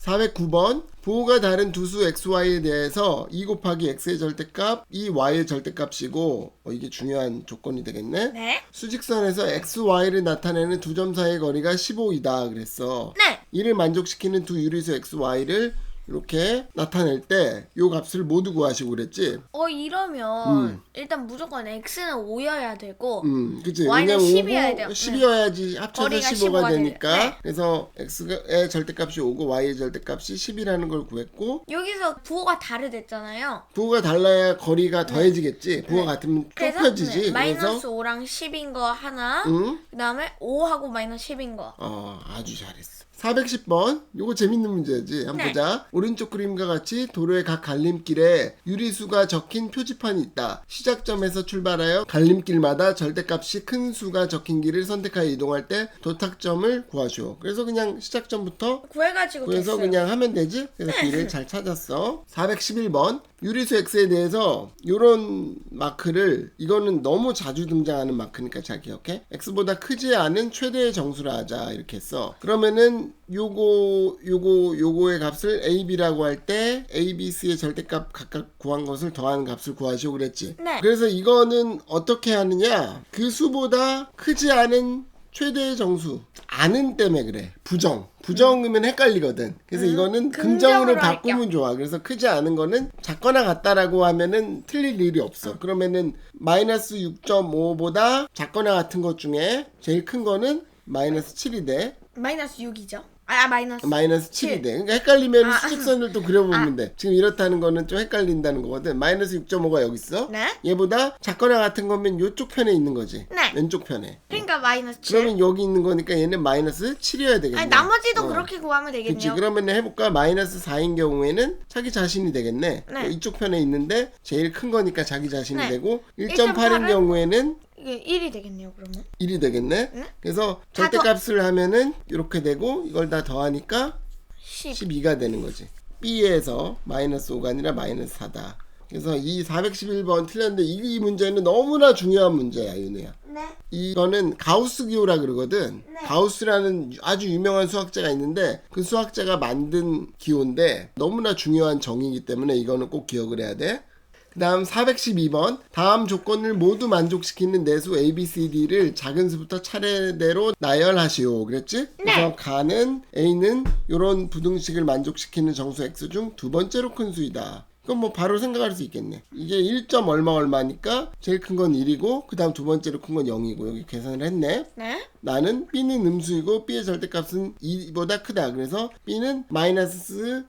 409번 부호가 다른 두 수 xy에 대해서 2 곱하기 x의 절대값, 이 y의 절대값이고 어, 이게 중요한 조건이 되겠네. 네. 수직선에서 xy를 나타내는 두 점 사이의 거리가 15이다 그랬어. 네. 이를 만족시키는 두 유리수 xy를 이렇게 나타낼 때 요 값을 모두 구하시고 그랬지. 어 이러면 일단 무조건 x는 5여야 되고 음, 그치. y는 왜냐면 10 이어야 돼요. 10이어야지 합쳐서 거리가 15가 15가 되니까. 되네. 그래서 x의 절대값이 5고 y의 절대값이 10이라는 걸 구했고 여기서 부호가 다르댔잖아요. 부호가 달라야 거리가 더해지겠지. 부호 가 같으면 네. 그래서 좁혀지지. 네, 마이너스 5랑 10인 거 하나 응? 그다음에 5하고 마이너스 10인 거. 어, 아주 잘했어. 410번. 요거 재밌는 문제지. 한번 네. 보자. 오른쪽 그림과 같이 도로의 각 갈림길에 유리수가 적힌 표지판이 있다. 시작점에서 출발하여 갈림길마다 절대값이 큰 수가 적힌 길을 선택하여 이동할 때 도착점을 구하시오. 그래서 그냥 시작점부터 구해가지고 그래서 됐어요. 그냥 하면 되지? 그래서 길을 잘 찾았어. 411번. 유리수 X에 대해서 요런 마크를 이거는 너무 자주 등장하는 마크니까 잘 기억해. X보다 크지 않은 최대의 정수라 하자. 이렇게 했어. 그러면은 요거 요거 요거의 값을 AB라고 할 때 A, B, C의 절대값 각각 구한 것을 더하는 값을 구하시오 그랬지. 네. 그래서 이거는 어떻게 하느냐? 그 수보다 크지 않은 최대의 정수 아는 때문에 그래. 부정. 부정이면 헷갈리거든. 그래서 이거는 금정으로 금정으로 바꾸면 좋아. 그래서 크지 않은 거는 작거나 같다라고 하면은 틀릴 일이 없어. 그러면은 마이너스 6.5보다 작거나 같은 것 중에 제일 큰 거는 마이너스 7이 돼 마이너스 6이죠. 아, 아, 마이너스. 마이너스 7이 칠. 돼 그러니까 헷갈리면 아. 수직선을 또 그려보면 돼 지금 이렇다는 거는 좀 헷갈린다는 거거든 마이너스 6.5가 여기 있어 네. 얘보다 작거나 같은 거면 요쪽 편에 있는 거지 네. 왼쪽 편에 그러니까 마이너스 7. 그러면 여기 있는 거니까 얘는 마이너스 7이어야 되겠네. 아니 나머지도 어. 그렇게 구하면 그치 되겠네요. 그러면 해볼까 마이너스 4인 경우에는 자기 자신이 되겠네 네. 이쪽 편에 있는데 제일 큰 거니까 자기 자신이 네. 되고 1.8인 1.8은 경우에는 이게 1이 되겠네요. 그러면. 1이 되겠네 네. 그래서 다 절대값을 하면은 이렇게 되고 이걸 다 더하니까 10. 12가 되는 거지 B에서 마이너스 5가 아니라 마이너스 4다 그래서 이 411번 틀렸는데 이, 이 문제는 너무나 중요한 문제야 윤우야 네. 이거는 가우스 기호라 그러거든. 네. 가우스라는 아주 유명한 수학자가 있는데 그 수학자가 만든 기호인데 너무나 중요한 정의이기 때문에 이거는 꼭 기억을 해야 돼. 그 다음 412번. 다음 조건을 모두 만족시키는 내수 A, B, C, D를 작은 수부터 차례대로 나열하시오. 그랬지? 그래서 가는 A는 이런 부등식을 만족시키는 정수 X 중 두 번째로 큰 수이다 그럼 뭐 바로 생각할 수 있겠네. 이게 1점 얼마 얼마니까 제일 큰 건 1이고 그 다음 두 번째로 큰 건 0이고 여기 계산을 했네. 네. 나는 B는 음수이고 B의 절대값은 2보다 크다. 그래서 B는 마이너스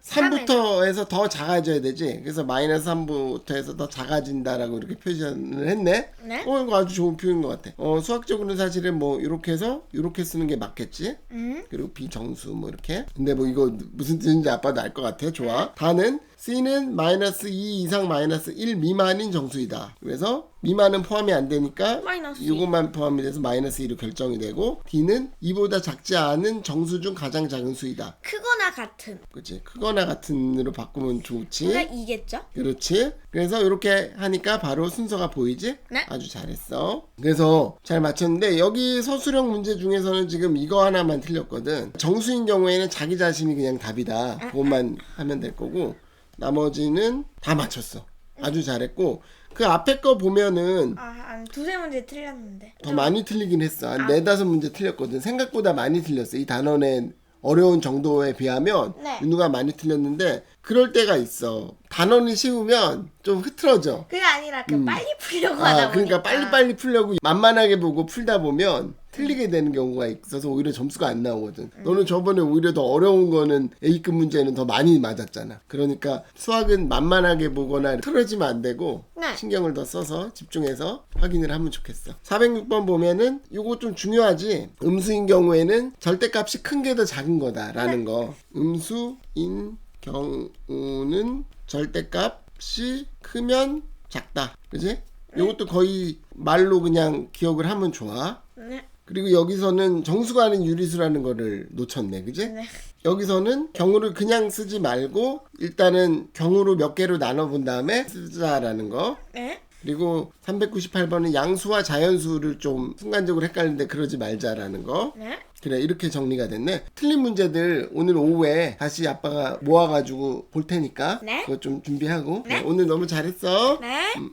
3부터 해서 더 작아져야 되지. 그래서 마이너스 3부터 해서 더 작아진다라고 이렇게 표현을 했네. 네. 어, 이거 아주 좋은 표현인 것 같아. 어, 수학적으로는 사실은 뭐 이렇게 해서 이렇게 쓰는 게 맞겠지. 음. 그리고 비정수 뭐 이렇게 근데 뭐 이거 무슨 뜻인지 아빠도 알 것 같아 좋아 다는 C는 마이너스 2 이상 마이너스 1 미만인 정수이다 그래서 미만은 포함이 안 되니까 마이너스 이것만 포함이 돼서 마이너스 2로 결정이 되고 D는 2보다 작지 않은 정수 중 가장 작은 수이다 크거나 같은. 그치 크거나 같은으로 바꾸면 좋지 그러니까 이겠죠? 그렇지. 그래서 이렇게 하니까 바로 순서가 보이지? 네. 아주 잘했어. 그래서 잘 맞췄는데 여기 서술형 문제 중에서는 지금 이거 하나만 틀렸거든. 정수인 경우에는 자기 자신이 그냥 답이다. 그것만 하면 될 거고 나머지는 다 맞췄어. 아주 잘했고 그 앞에 거 보면은 아, 한 두세 문제 틀렸는데. 더 많이 틀리긴 했어. 한 네다섯 문제 틀렸거든. 생각보다 많이 틀렸어. 이 단원의 어려운 정도에 비하면 네. 윤우가 많이 틀렸는데 그럴 때가 있어. 단원이 쉬우면 좀 흐트러져. 그게 아니라 그 빨리 풀려고 하다 아, 보니까. 그러니까 빨리빨리 풀려고 만만하게 보고 풀다 보면 틀리게 되는 경우가 있어서 오히려 점수가 안 나오거든. 음. 너는 저번에 오히려 더 어려운 거는 A급 문제는 더 많이 맞았잖아. 그러니까 수학은 만만하게 보거나 틀어지면 안 되고 네. 신경을 더 써서 집중해서 확인을 하면 좋겠어. 406번 보면은 이거 좀 중요하지. 음수인 경우에는 절대값이 큰 게 더 작은 거다라는 네. 거. 음수인 경우는 절대값이 크면 작다. 그지? 이것도 거의 말로 그냥 기억을 하면 좋아. 네. 그리고 여기서는 정수가 아닌 유리수라는 거를 놓쳤네. 그지? 네. 여기서는 경우를 그냥 쓰지 말고 일단은 경우로 몇 개로 나눠 본 다음에 쓰자라는 거. 네. 그리고 398번은 양수와 자연수를 좀 순간적으로 헷갈리는데 그러지 말자라는 거. 네. 그래 이렇게 정리가 됐네. 틀린 문제들 오늘 오후에 다시 아빠가 모아가지고 볼 테니까 네. 그거 좀 준비하고. 네, 오늘 너무 잘했어. 네. 음,